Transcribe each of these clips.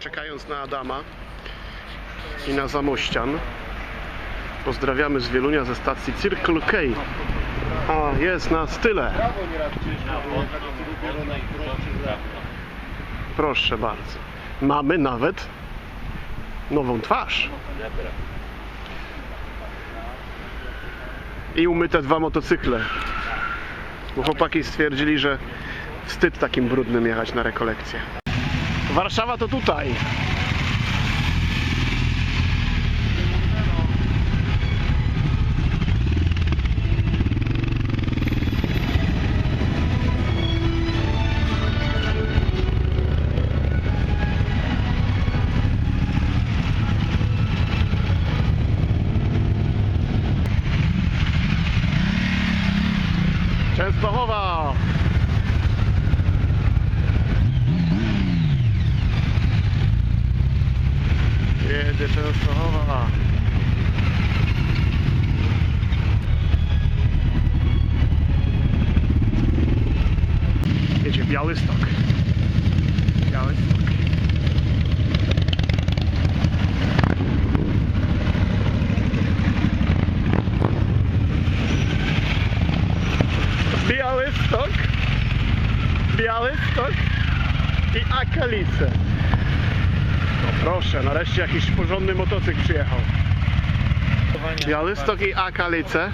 Czekając na Adama i na Zamościan, pozdrawiamy z Wielunia ze stacji Circle K. A, jest nas tyle. Proszę bardzo. Mamy nawet nową twarz. I umyte dwa motocykle. Bo chłopaki stwierdzili, że wstyd takim brudnym jechać na rekolekcję. Warszawa to tutaj. Częstochowa. Jedzie Częstochowa. Jedzie Białystok. Białystok. Białystok. Białystok i Akalice. No proszę, nareszcie jakiś porządny motocykl przyjechał. Białystok i Akalice.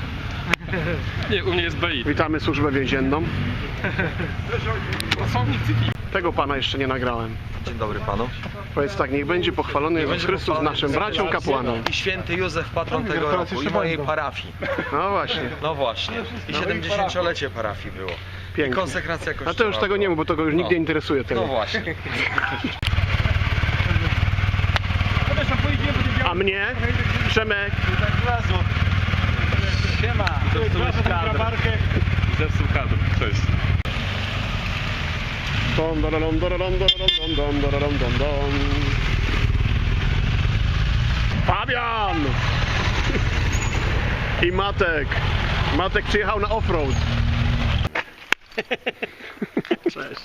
Nie, u mnie jest BI. Witamy służbę więzienną. Tego pana jeszcze nie nagrałem. Dzień dobry panu. Powiedz tak, niech będzie pochwalony Jezus Chrystus naszym braciom kapłanom. I święty Józef, patron tego roku i mojej parafii. No właśnie, No właśnie. I 70-lecie parafii było. I pięknie. konsekracja kościoła. A to już tego nie mów, bo to go już nikt No. nie interesuje No tego. właśnie. A mnie? Przemek. Zepsułeś kadr. Zepsuł kadr. Cześć. Dom, dom, dom, dom, dom, dom, dom, dom, dom, dom, dom. Fabian! I Matek. Matek przyjechał na offroad. Cześć.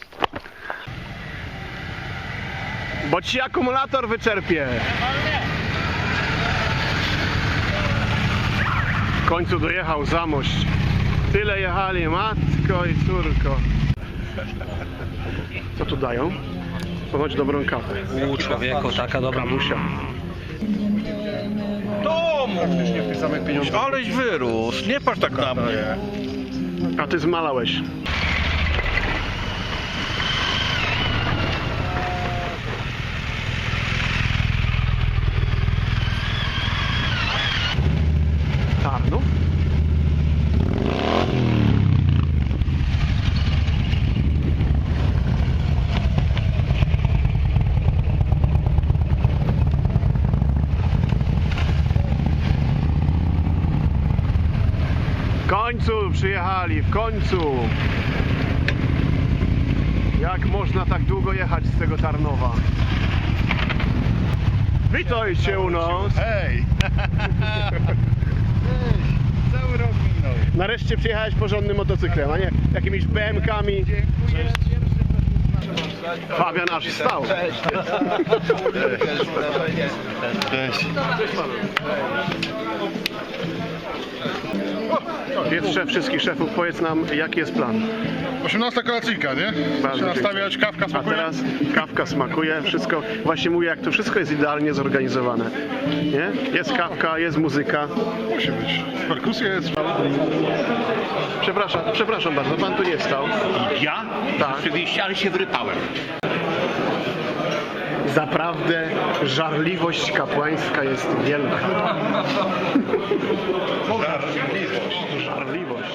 Bo ci akumulator wyczerpie. W końcu dojechał Zamość. Tyle jechali, matko i córko. Co tu dają? Ponoć dobrą kawę. U człowieku, taka dobra Kamusia. domu! Aleś wyrósł, nie patrz tak na mnie. A ty zmalałeś. Tarnów? W końcu przyjechali, w końcu. Jak można tak długo jechać z tego Tarnowa? Witajcie u nas. Hej! Cały rok minął. Nareszcie przyjechałeś porządnym motocyklem, a nie jakimiś BM-kami. Fabian aż wstał. Cześć. Cześć. Jest szef wszystkich szefów, powiedz nam jaki jest plan. 18 kolacyjka, nie? Bardzo Trzeba stawiać, kawka A smakuje. teraz kawka smakuje, wszystko, właśnie mówię jak to wszystko jest idealnie zorganizowane. Nie? Jest kawka, jest muzyka. Musi być. Perkusja jest. Przepraszam, przepraszam bardzo, pan tu nie stał. Ja? Tak. Rzeczywiście, ale się wrypałem. Zaprawdę żarliwość kapłańska jest wielka. Żarliwość.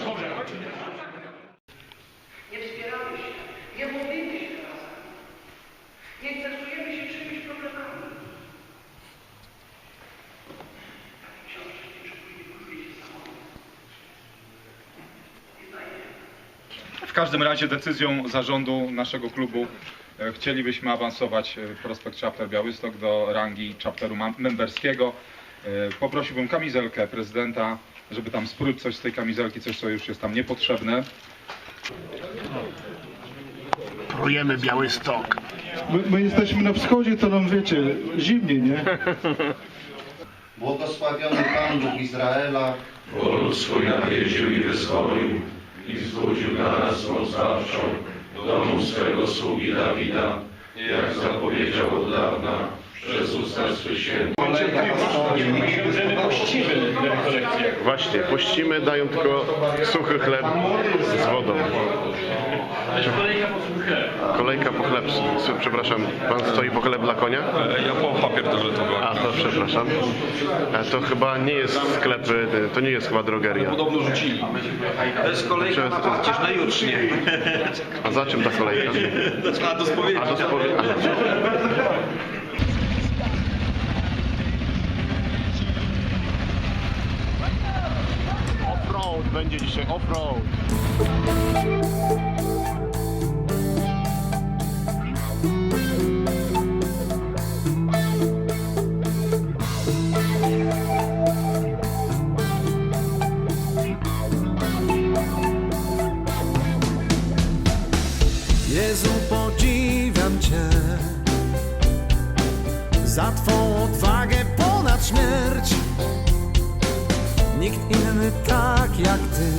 Nie wspieramy się, nie mówimy się razem, nie interesujemy się czyimiś problemami. W każdym razie decyzją zarządu naszego klubu chcielibyśmy awansować e, Prospekt Chapter Białystok do rangi chapteru memberskiego. E, Poprosiłbym kamizelkę prezydenta, żeby tam spróć coś z tej kamizelki, coś co już jest tam niepotrzebne. Prujemy Białystok. My, my jesteśmy na wschodzie, to nam wiecie, zimniej, nie? Błogosławiony Pan Bóg Izraela, Lud swój nawiedził i wyzwolił i wzbudził dla nas moc domu swego sługi Dawida, jak zapowiedział od dawna przez usta swych świętych. Właśnie, pościmy, dają tylko suchy chleb z wodą. Kolejka po chleb. S- Przepraszam, pan stoi po chleb dla konia? Ja po papier toaletowy. A, to przepraszam. E, To chyba nie jest sklep, e, to nie jest chyba drogeria. Podobno rzucili. To jest kolejka na papież na jutrznie. A za czym ta kolejka? A do spowiedzi. A do spowiedzi. Offroad będzie dzisiaj, offroad. Jezu, podziwiam Cię za Twą odwagę ponad śmierć. Nikt inny tak jak Ty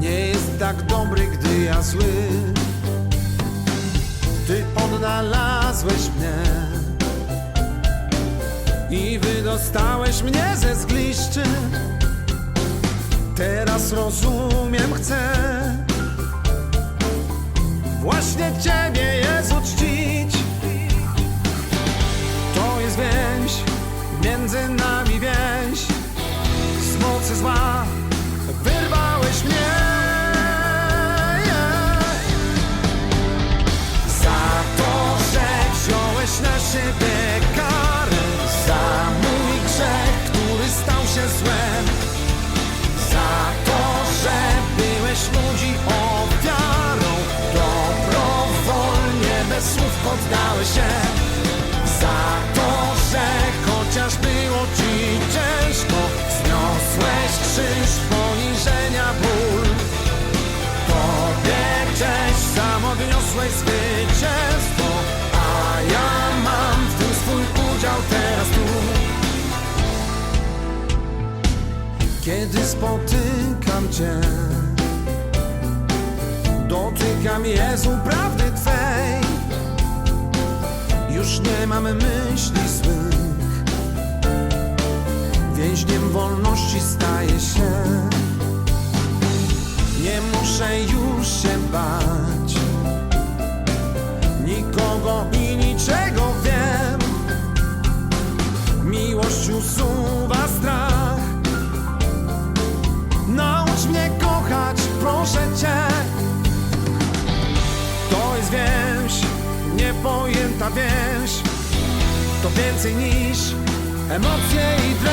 nie jest tak dobry, gdy ja zły. Ty odnalazłeś mnie i wydostałeś mnie ze zgliszczy. Teraz rozumiem, chcę właśnie Ciebie Jezu czcić. To jest więź, między nami więź, z mocy zła wyrwałeś mnie. Kiedy spotykam Cię Dotykam Jezu prawdy Twej. Już nie mam myśli złych Więźniem wolności staję się. Nie muszę już się bać. Nikogo i niczego wiem. Miłość usuwa Naucz mnie kochać, proszę Cię. To jest więź, niepojęta więź. To więcej niż emocje i treść.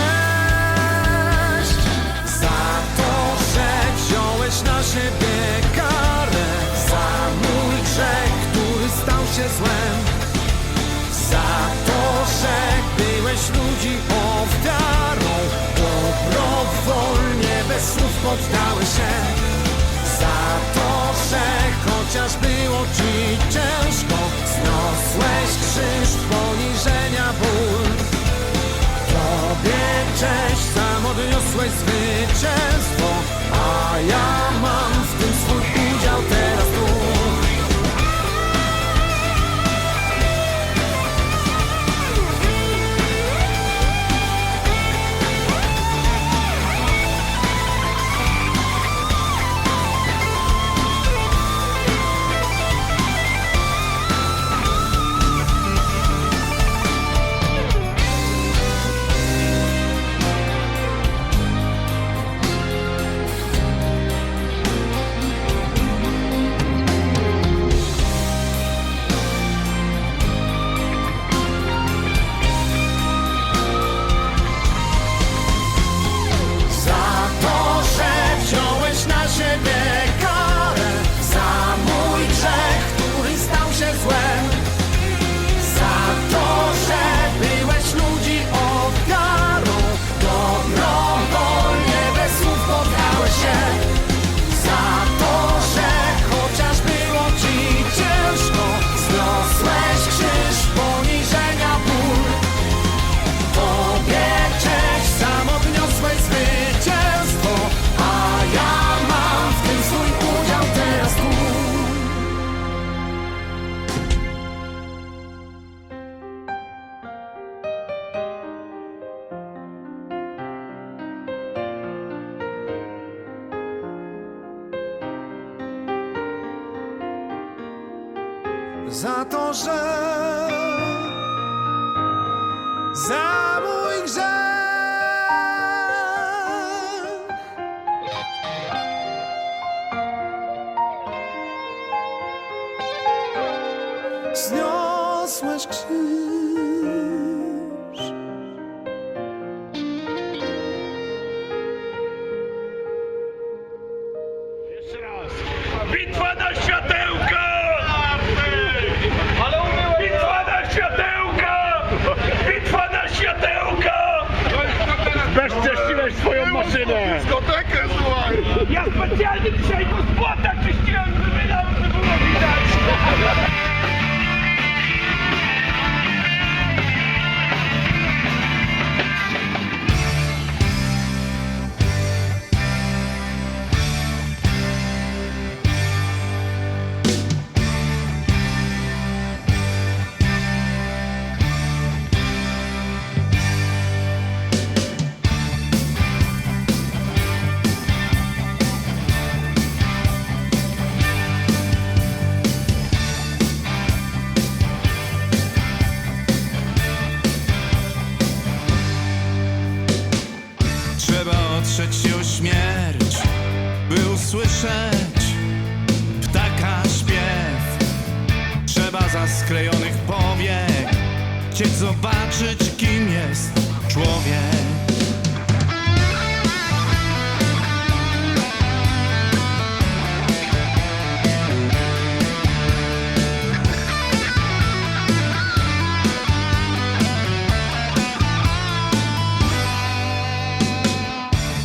Za to, że wziąłeś na siebie karę. Za mój grzech, który stał się złem. Za że byłeś ludzi ofiarą Dobrowolnie, bez słów poddałeś się za to, że za mój grzech zniosłeś krzyż. By usłyszeć ptaka śpiew. Trzeba za sklejonych powiek chcieć zobaczyć, kim jest człowiek.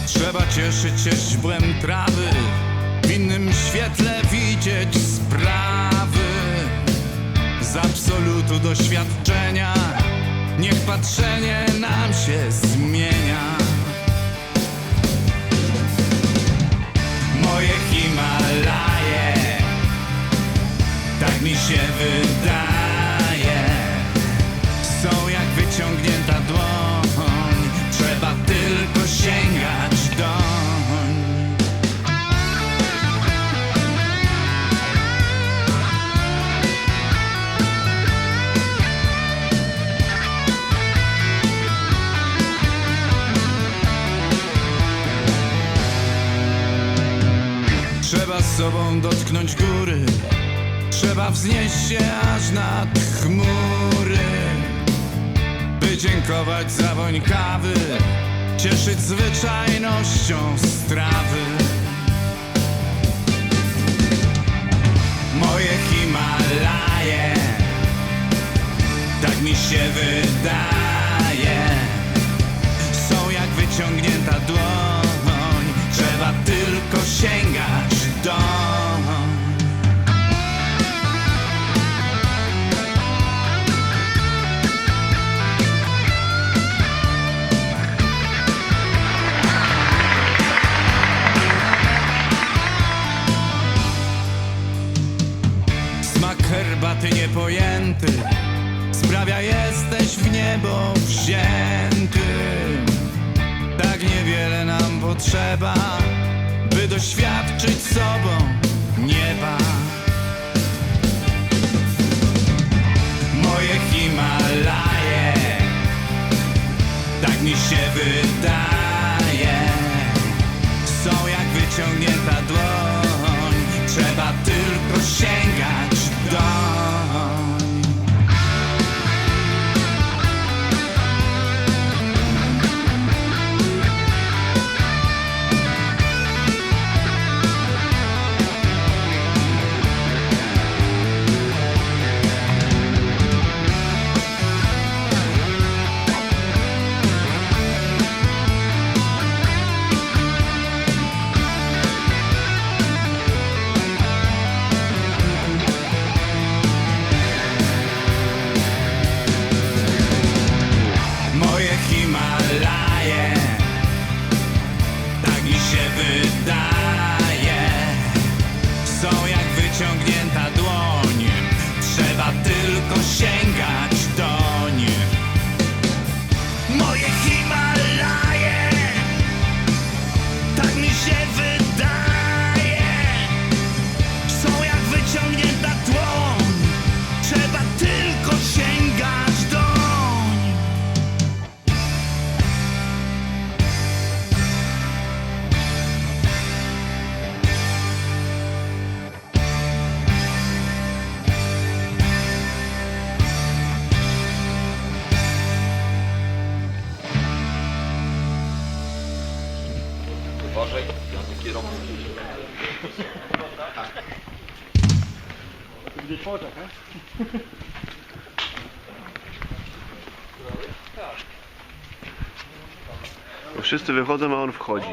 Trzeba cieszyć się źbłem trawy, innym świetle widzieć sprawy. Z absolutu doświadczenia, niech patrzenie nam się zmienia. Moje Himalaje, tak mi się wydaje, są jak wyciągnięta sobą dotknąć góry, trzeba wznieść się aż nad chmury by dziękować za woń kawy, cieszyć zwyczajnością strawy. Moje Himalaje, tak mi się wydaje, są jak wyciągnięta dłoń, trzeba tylko sięgać potrzeba, by doświadczyć sobą nieba. Moje Himalaje, tak mi się wydaje, są jak wyciągnięta dłoń, trzeba tylko sięgać doń. gorzej, jazdy kierowcy. Tak. Gdzieś poczek. Wszyscy wychodzą, a on wchodzi.